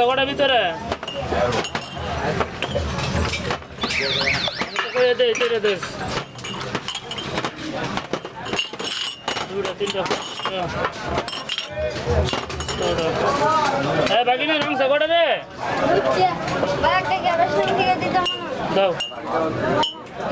আছে কটা ভিতরে? করে দে তেরে দেশ দুটা তিনটা হ্যাঁ বাকি না কটা রে দাও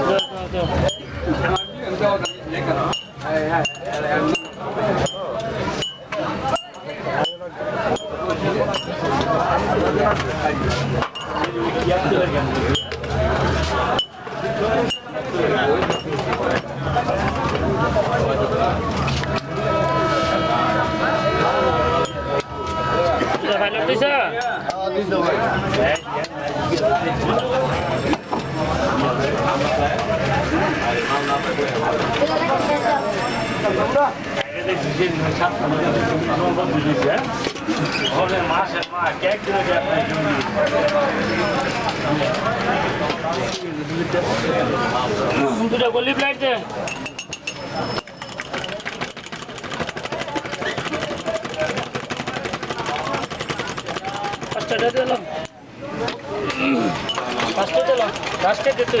দাও দাও। দাও এটা ভালো দিছা দুটা গলি প্লেট দে। পাঁচটা দিলাম পাঁচটা দিলাম পাঁচটা দিতে